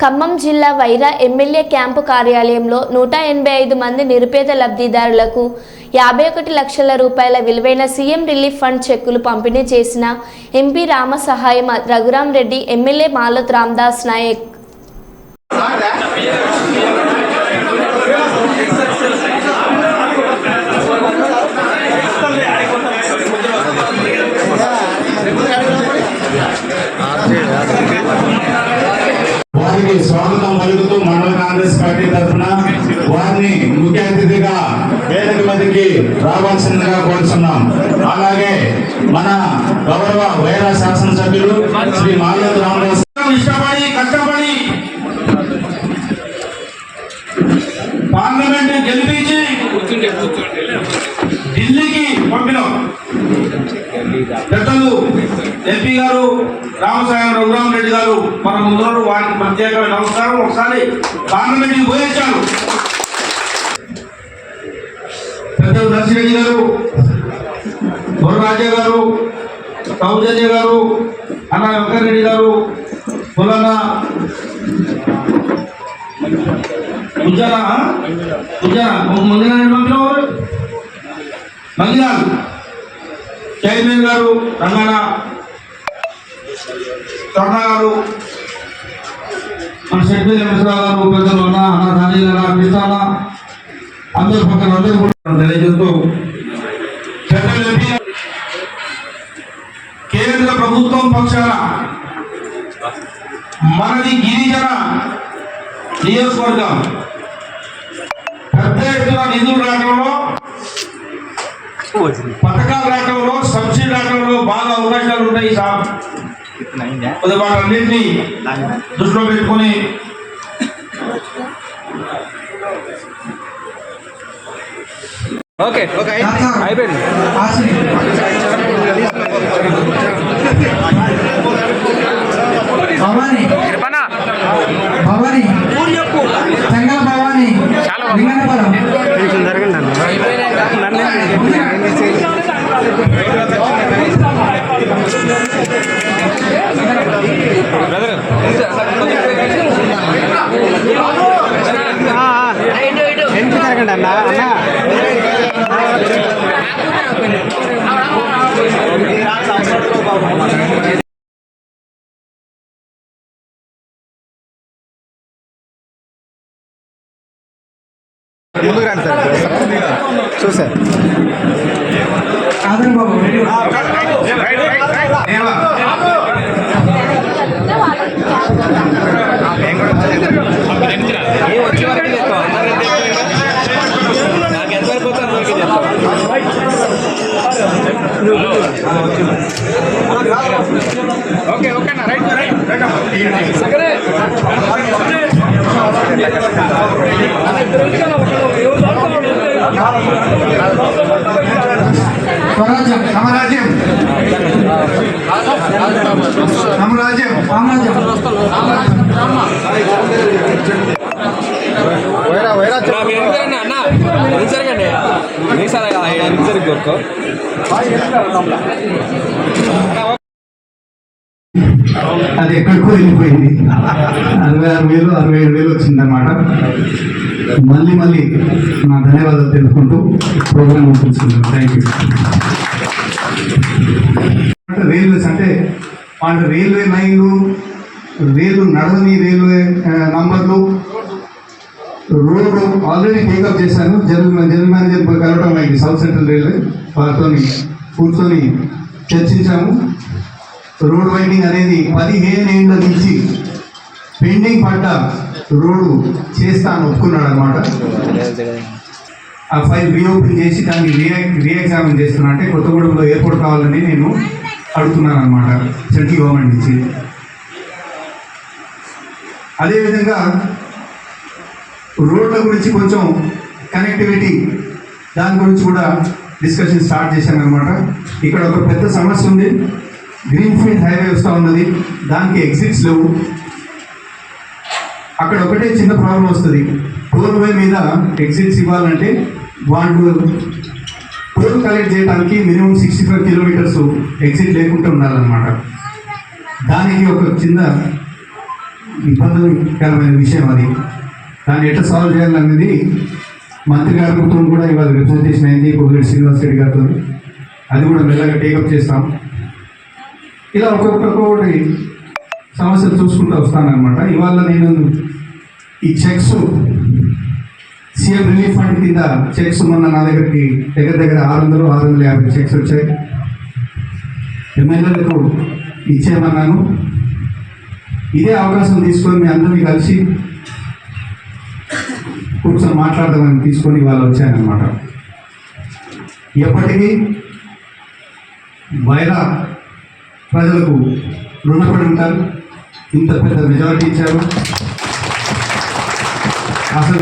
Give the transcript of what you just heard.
ఖమ్మం జిల్లా Wyra MLA camp కార్యాలయంలో నూట ఎనభై ఐదు మంది నిరుపేద లబ్ధిదారులకు యాభై ఒకటి లక్షల రూపాయల విలువైన సీఎం రిలీఫ్ ఫండ్ చెక్కులు పంపిణీ చేసిన MP Ramasahayam Raghuram Reddy MLA Maloth Ramdas Naik. వారికి స్వాగతం పలుకుతూ మండల కాంగ్రెస్ పార్టీ తరఫున వారిని ముఖ్య అతిథిగా వేదిక మీదకి రావాల్సిందిగా కోరుతున్నాం అలాగే మన గౌరవ వైరా శాసనసభ్యులు శ్రీ మాల్యత్ రామరాజు పెద్దలు ఎంపీ గారు రామసాగర్ రఘురామ్ రెడ్డి గారు మన ముందు వారికి ప్రత్యేకమైన నమస్కారం. ఒకసారి పార్లమెంట్కి పోయించారు పెద్దలు నర్సిరెడ్డి గారు బొర్రాజయ్య గారు సౌజన్య గారు అన్న వెంకరెడ్డి గారు పులన్న ఉజ్జన ఉజ్జన మంగిన పంపినవారు మంగినాలు చైర్మన్ గారు రంగన గారు. మన షెడ్పీ వెంకటరావు గారు పెద్దలు అన్న అన్న గారు కృష్ణ అందరూ పక్కన అందరూ కూడా తెలియజేస్తూ కేంద్ర ప్రభుత్వం పక్షాన మనది గిరిజన నియోజకవర్గం. పెద్ద ఎత్తున నిధులు రావడంలో పథకాలు రావడంలో సబ్సిడీ రావడంలో బాగా అవకాశాలు ఉంటాయి సార్ కొద్ది వాటన్నింటినీ దృష్టిలో పెట్టుకొని ఓకే ఓకే అయిపోయింది. జరగండి అన్న అన్న. ముందుకు రండి సార్. చూసారు బాబు స్వరాజ్యం సమరాజ్యం. వైరా వైరా అన్న. మీ సార్ కోరుకో అది ఎక్కడికో వెళ్ళిపోయింది. అరవై ఆరు వేలు అరవై ఏడు వేలు వచ్చిందన్నమాట. మళ్ళీ మళ్ళీ నా ధన్యవాదాలు తెలుపుకుంటూ ప్రోగ్రామ్ ముగించుకున్నాను థ్యాంక్ యూ రైల్వేస్ అంటే వాళ్ళ రైల్వే లైన్లు రైలు నడవని రైల్వే నంబర్లు రోడ్డు ఆల్రెడీ టేకప్ చేశాను. జనరల్ జనరల్ మేనేజర్ కలవడం అయింది. సౌత్ సెంట్రల్ రైల్వే వాళ్ళతో కూర్చొని చర్చించాము. రోడ్ వైండింగ్ అనేది పదిహేను ఏళ్ళ నుంచి పెండింగ్ పడ్డ రోడ్డు చేస్తాను ఒప్పుకున్నాడు అనమాట ఆ ఫైల్ రీఓపెన్ చేసి దాన్ని రీ రీఎగ్జామిన్ చేస్తున్నా. అంటే కొత్తగూడెంలో ఎయిర్పోర్ట్ కావాలని నేను అడుగుతున్నాను అనమాట సెంట్రల్ గవర్నమెంట్ నుంచి. అదేవిధంగా రోడ్ల గురించి కొంచెం కనెక్టివిటీ దాని గురించి కూడా డిస్కషన్ స్టార్ట్ చేశాను అనమాట ఇక్కడ ఒక పెద్ద సమస్య ఉంది. గ్రీన్ ఫీల్డ్ హైవే వస్తూ ఉన్నది. దానికి ఎగ్జిట్స్ లేవు. అక్కడ ఒకటే చిన్న ప్రాబ్లం వస్తుంది. టోల్ వే మీద ఎగ్జిట్స్ ఇవ్వాలంటే వాళ్ళు టోల్ కలెక్ట్ చేయడానికి minimum sixty five kilometres exit లేకుండా ఉండాలన్నమాట. దానికి ఒక చిన్న ఇబ్బందికరమైన విషయం అది. దాన్ని ఎట్లా సాల్వ్ చేయాలనేది మంత్రి గారితో కూడా ఇవాళ రిప్రజెంటేషన్ అయింది పొగిరెడ్డి శ్రీనివాస్ రెడ్డి గారితో అది కూడా మెల్లగా టేకప్ చేస్తాం. ఇలా ఒక్కొక్కటి సమస్యలు చూసుకుంటూ వస్తానన్నమాట. ఇవాళ నేను ఈ చెక్స్ సీఎం రిలీఫ్ ఫండ్ కింద చెక్స్ మొన్న నా దగ్గరికి దగ్గర దగ్గర ఆరు వందలు ఆరు వందల యాభై చెక్స్ వచ్చాయి. ఎమ్మెల్యేలకు ఇచ్చేయమన్నాను. ఇదే అవకాశం తీసుకొని మీ అందరినీ కలిసి కూర్చొని మాట్లాడదామని తీసుకొని వాళ్ళు వచ్చాయనమాట ఎప్పటికీ వైరా ప్రజలకు రుణపడి ఉంటారు. ఇంత పెద్ద మెజారిటీ ఇచ్చారు అసలు